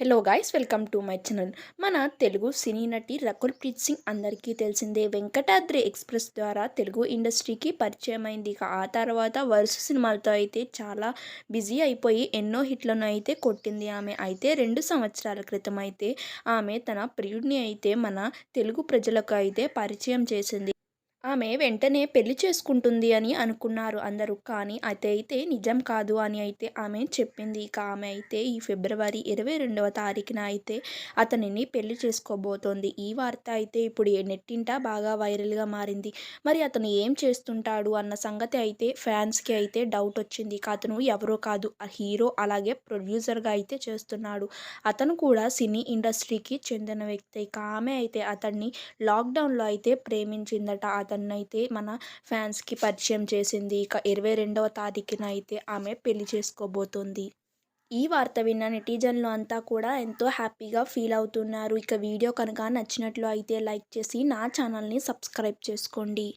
Hello guys welcome to my channel మన తెలుగు సినీ నటి రకుల్ ప్రీత్ సింగ్ అందరికీ తెలిసిందే. వెంకటాద్రి ఎక్స్ప్రెస్ ద్వారా తెలుగు ఇండస్ట్రీకి పరిచయమైంది. ఇక ఆ తర్వాత వరుస సినిమాలతో అయితే చాలా బిజీ అయిపోయి ఎన్నో హిట్లను అయితే కొట్టింది ఆమె. అయితే రెండు సంవత్సరాల క్రితం అయితే ఆమె తన ప్రియుడిని అయితే మన తెలుగు ప్రజలకు అయితే పరిచయం చేసింది. ఆమె వెంటనే పెళ్ళి చేసుకుంటుంది అని అనుకున్నారు అందరూ. కానీ అదైతే నిజం కాదు అని అయితే ఆమె చెప్పింది. ఇక ఆమె అయితే ఈ ఫిబ్రవరి ఇరవై రెండవ తారీఖున అయితే అతనిని పెళ్ళి చేసుకోబోతోంది. ఈ వార్త అయితే ఇప్పుడు నెట్టింట బాగా వైరల్గా మారింది. మరి అతను ఏం చేస్తుంటాడు అన్న సంగతి అయితే ఫ్యాన్స్కి అయితే డౌట్ వచ్చింది. ఇక అతను ఎవరో కాదు ఆ హీరో అలాగే ప్రొడ్యూసర్గా అయితే చేస్తున్నాడు. అతను కూడా సినీ ఇండస్ట్రీకి చెందిన వ్యక్తి. ఇక ఆమె అయితే అతన్ని లాక్డౌన్లో అయితే ప్రేమించిందట. అతన్నైతే మన ఫ్యాన్స్కి పరిచయం చేసింది. ఇక ఇరవై రెండవ తారీఖున అయితే ఆమె పెళ్ళి చేసుకోబోతోంది. ఈ వార్త విన్న నెటిజన్లు అంతా కూడా ఎంతో హ్యాపీగా ఫీల్ అవుతున్నారు. ఇక వీడియో కనుక నచ్చినట్లు అయితే లైక్ చేసి నా ఛానల్ని సబ్స్క్రైబ్ చేసుకోండి.